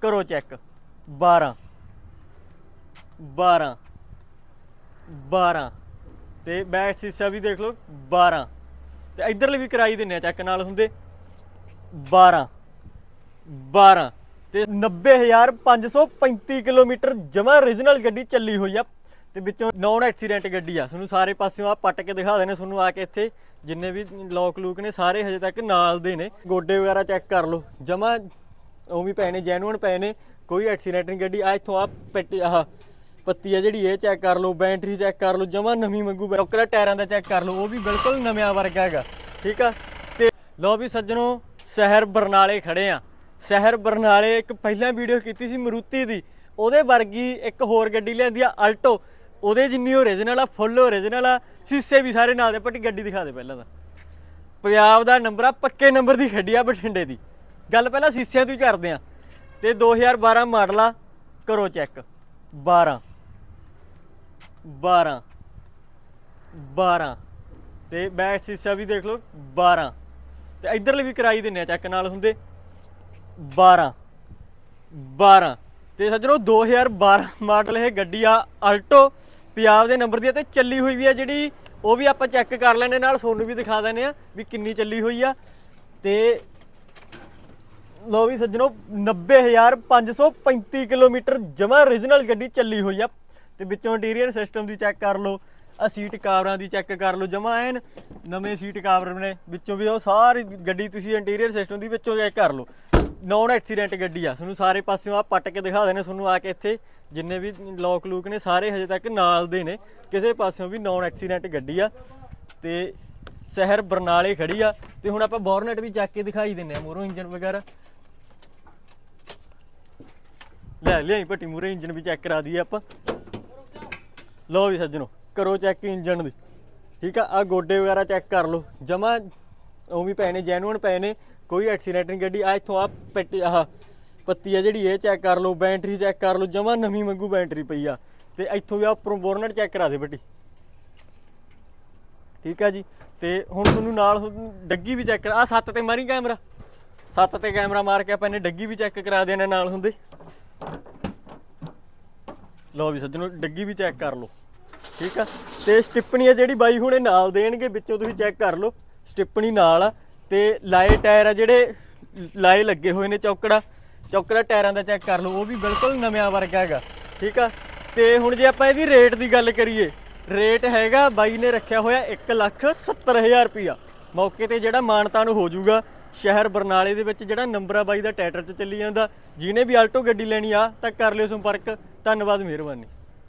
ਕਰੋ ਚੈੱਕ। 12 12 12 ਤੇ ਬੈਕ ਸੀਸਾ ਵੀ ਦੇਖ ਲਓ 12 ਤੇ ਇਧਰਲੇ ਵੀ ਕਰਾਈ ਦਿੰਨੇ ਆ, ਚੈੱਕ ਨਾਲ ਹੁੰਦੇ। 12 12 ਤੇ 90535 ਕਿਲੋਮੀਟਰ ਜਮਾ origignal ਗੱਡੀ ਚੱਲੀ ਹੋਈ ਆ। ਤੇ ਵਿੱਚੋਂ ਨੌਨ ਐਕਸੀਡੈਂਟ ਗੱਡੀ ਆ। ਤੁਹਾਨੂੰ ਸਾਰੇ ਪਾਸਿਓਂ ਆ ਪੱਟ ਕੇ ਦਿਖਾ ਦੇਣੇ, ਤੁਹਾਨੂੰ ਆ ਕੇ ਇੱਥੇ ਜਿੰਨੇ ਵੀ ਲੋਕ ਲੂਕ ਨੇ, ਸਾਰੇ ਹਜੇ ਤੱਕ ਨਾਲ ਦੇ ਨੇ। ਗੋਡੇ ਵਗੈਰਾ ਚੈੱਕ ਕਰ ਲਓ। ਜਮਾ ਉਹ ਵੀ ਪਏ ਨੇ ਜੈਨੂਅਨ ਪਏ ਨੇ। ਕੋਈ ਐਕਸੀਡੈਂਟ ਨਹੀਂ ਗੱਡੀ ਆ ਇੱਥੋਂ ਆ ਪੈਟੀ, ਆਹ ਪੱਤੀ ਆ ਜਿਹੜੀ, ਇਹ ਚੈੱਕ ਕਰ ਲਓ ਬੈਟਰੀ ਚੈੱਕ ਕਰ ਲਓ, ਜਮਾ ਨਵੀਂ ਮੰਗੂ ਬਰੋਕਰਾ ਟਾਇਰਾਂ ਦਾ ਚੈੱਕ ਕਰ ਲਓ, ਉਹ ਵੀ ਬਿਲਕੁਲ ਨਵਿਆਂ ਵਰਗਾ ਹੈਗਾ, ਠੀਕ ਆ? ਤੇ ਲੋ ਵੀ ਸੱਜਣੋ, ਸ਼ਹਿਰ ਬਰਨਾਲੇ ਖੜੇ ਆ। ਸ਼ਹਿਰ ਬਰਨਾਲੇ ਇੱਕ ਪਹਿਲਾਂ ਵੀਡੀਓ ਕੀਤੀ ਸੀ ਮਰੂਤੀ ਦੀ, ਉਹਦੇ ਵਰਗੀ ਇੱਕ ਹੋਰ ਗੱਡੀ ਲਿਆਂਦੀ ਆ ਅਲਟੋ ਉਹਦੇ ਜਿੰਨੀ ਓਰੀਜਨਲ ਆ ਫੁੱਲ ਓਰੀਜਨਲ ਆ, ਸ਼ੀਸ਼ੇ ਵੀ ਸਾਰੇ ਨਾਲ ਦੇ, ਪੱਟੀ ਗੱਡੀ ਦਿਖਾ ਦੇ ਪਹਿਲਾਂ ਤਾਂ। ਪੰਜਾਬ ਦਾ ਨੰਬਰ ਆ, ਪੱਕੇ ਨੰਬਰ ਦੀ ਗੱਡੀ ਆ, ਬਠਿੰਡੇ ਦੀ। ਗੱਲ ਪਹਿਲਾਂ ਸ਼ੀਸ਼ਿਆਂ ਤੋਂ ਹੀ ਕਰਦੇ ਆ ਤੇ 2012 ਮਾਡਲ ਆ, ਕਰੋ ਚੈੱਕ 12 12 12 ਤੇ ਬੈਕ ਸ਼ੀਸ਼ਾ ਵੀ ਦੇਖ ਲਓ 12 ਤੇ ਇਧਰਲੇ ਵੀ ਕਰਾਈ ਦਿੰਨੇ ਆ ਚੈੱਕ ਨਾਲ ਹੁੰਦੇ। 12 12 ਤੇ ਸੱਜਣੋ 2012 ਮਾਡਲ ਇਹ ਗੱਡੀ ਆ ਅਲਟੋ ਪੰਜਾਬ ਦੇ ਨੰਬਰ ਦੀ ਆ ਤੇ ਚੱਲੀ ਹੋਈ ਵੀ ਆ ਜਿਹੜੀ, ਉਹ ਵੀ ਆਪਾਂ ਚੈੱਕ ਕਰ ਲੈਣੇ ਨਾਲ, ਤੁਹਾਨੂੰ ਵੀ ਦਿਖਾ ਦਿੰਨੇ ਆ ਵੀ ਕਿੰਨੀ ਚੱਲੀ ਹੋਈ ਆ। ਤੇ ਲੋ ਵੀ ਸੱਜਣੋ 90535 ਕਿਲੋਮੀਟਰ ਜਮਾ origignal ਗੱਡੀ ਚੱਲੀ ਹੋਈ ਆ। ਤੇ ਵਿੱਚੋਂ ਇੰਟੀਰੀਅਰ ਸਿਸਟਮ ਦੀ ਚੈੱਕ ਕਰ ਲਓ ਆ ਸੀਟ ਕਵਰਾਂ ਦੀ ਚੈੱਕ ਕਰ ਲਓ, ਜਮਾ ਐਨ ਨਵੇਂ ਸੀਟ ਕਵਰ ਨੇ, ਵਿੱਚੋਂ ਵੀ ਉਹ ਸਾਰੀ ਗੱਡੀ ਤੁਸੀਂ ਇੰਟੀਰੀਅਰ ਸਿਸਟਮ ਦੀ ਵਿੱਚੋਂ ਚੈੱਕ ਕਰ ਲਓ। ਨੌਨ ਐਕਸੀਡੈਂਟ ਗੱਡੀ ਆ, ਤੁਹਾਨੂੰ ਸਾਰੇ ਪਾਸਿਓਂ ਆ ਪੱਟ ਕੇ ਦਿਖਾ ਦੇਣੇ, ਤੁਹਾਨੂੰ ਆ ਕੇ ਇੱਥੇ ਜਿੰਨੇ ਵੀ ਲੋਕ ਲੂਕ ਨੇ, ਸਾਰੇ ਹਜੇ ਤੱਕ ਨਾਲ ਦੇ ਨੇ, ਕਿਸੇ ਪਾਸਿਓਂ ਵੀ ਨੌਨ ਐਕਸੀਡੈਂਟ ਗੱਡੀ ਆ। ਤੇ ਸ਼ਹਿਰ ਬਰਨਾਲੇ ਖੜੀ ਆ, ਤੇ ਹੁਣ ਆਪਾਂ ਬੋਰਨਟ ਵੀ ਚੱਕ ਕੇ ਦਿਖਾਈ ਦਿੰਨੇ ਆ, ਮੂਰੋਂ ਇੰਜਨ ਵਗੈਰਾ। ਲੈ ਲਿਆਈ, ਭੱਟੀ ਮੂਰੇ ਇੰਜਨ ਵੀ ਚੈੱਕ ਕਰਾ ਦਈਏ ਆਪਾਂ। ਲਓ ਵੀ ਸੱਜਣੋ, ਕਰੋ ਚੈੱਕ ਇੰਜਨ ਦੀ। ਠੀਕ ਆ ਆ ਗੋਡੇ ਵਗੈਰਾ ਚੈੱਕ ਕਰ ਲਓ। ਜਮਾ ਉਹ ਵੀ ਪਏ ਨੇ ਜੈਨੂਅਨ ਪਏ ਨੇ, ਕੋਈ ਐਕਸੀਡੈਂਟ ਨਹੀਂ ਗੱਡੀ ਆ ਇੱਥੋਂ ਆ ਪੈਟੀ, ਆਹ ਪੱਤੀ ਆ ਜਿਹੜੀ, ਇਹ ਚੈੱਕ ਕਰ ਲਓ ਬੈਟਰੀ ਚੈੱਕ ਕਰ ਲਓ, ਜਮਾ ਨਵੀਂ ਮੰਗੂ ਬੈਟਰੀ ਪਈ ਆ। ਤੇ ਇੱਥੋਂ ਵੀ ਆ ਉੱਪਰੋਂ ਬੋਰਨਟ ਚੈੱਕ ਕਰਾ ਦੇ ਬੱਟੀ ਠੀਕ ਆ ਜੀ, ਤੇ ਹੁਣ ਤੁਹਾਨੂੰ ਨਾਲ ਡੱਗੀ ਵੀ ਚੈੱਕ ਆ ਸੱਤ ਤੇ ਮਾਰੀ ਕੈਮਰਾ ਸੱਤ ਤੇ ਕੈਮਰਾ ਮਾਰ ਕੇ ਆਪਾਂ ਇਹਨੇ ਡੱਗੀ ਵੀ ਚੈੱਕ ਕਰਾ ਦੇਣਾ ਨਾਲ ਹੁੰਦੇ। ਲਓ ਵੀ ਸੱਜਣੋ, ਡੱਗੀ ਵੀ ਚੈੱਕ ਕਰ ਲਓ। ਠੀਕ ਆ? ਤੇ ਸਟਿੱਪਣੀ ਆ ਜਿਹੜੀ ਬਾਈ ਹੁਣੇ ਨਾਲ ਦੇਣਗੇ, ਵਿੱਚੋਂ ਤੁਸੀਂ ਚੈੱਕ ਕਰ ਲਓ। ਸਟਿੱਪਣੀ ਨਾਲ ਆ ਤੇ ਲਾਏ ਟਾਇਰ ਆ ਜਿਹੜੇ ਲਾਏ ਲੱਗੇ ਹੋਏ ਨੇ ਚੌਕੜਾ। ਚੌਕੜਾ ਟਾਇਰਾਂ ਦਾ ਚੈੱਕ ਕਰ ਲਓ, ਉਹ ਵੀ ਬਿਲਕੁਲ ਨਵਿਆਂ ਵਰਗਾ ਹੈਗਾ। ਠੀਕ ਆ? ਤੇ ਹੁਣ ਜੇ ਆਪਾਂ ਇਹਦੀ ਰੇਟ ਦੀ ਗੱਲ ਕਰੀਏ ਰੇਟ ਹੈਗਾ ਬਾਈ ਨੇ ਰੱਖਿਆ ਹੋਇਆ 170000 ਰੁਪਇਆ। ਮੌਕੇ ਤੇ ਜਿਹੜਾ ਮਾਨਤਾ ਨੂੰ ਹੋ ਜਾਊਗਾ ਸ਼ਹਿਰ ਬਰਨਾਲੇ ਦੇ ਵਿੱਚ ਜਿਹੜਾ ਨੰਬਰ ਆ ਬਾਈ ਦਾ ਟੈਟਰ 'ਚ ਚੱਲੀ ਜਾਂਦਾ, ਜਿਹਨੇ ਵੀ ਆਲਟੋ ਗੱਡੀ ਲੈਣੀ ਆ, ਤਾਂ ਕਰ ਲਿਓ ਸੰਪਰਕ। ਧੰਨਵਾਦ, ਮਿਹਰਬਾਨੀ।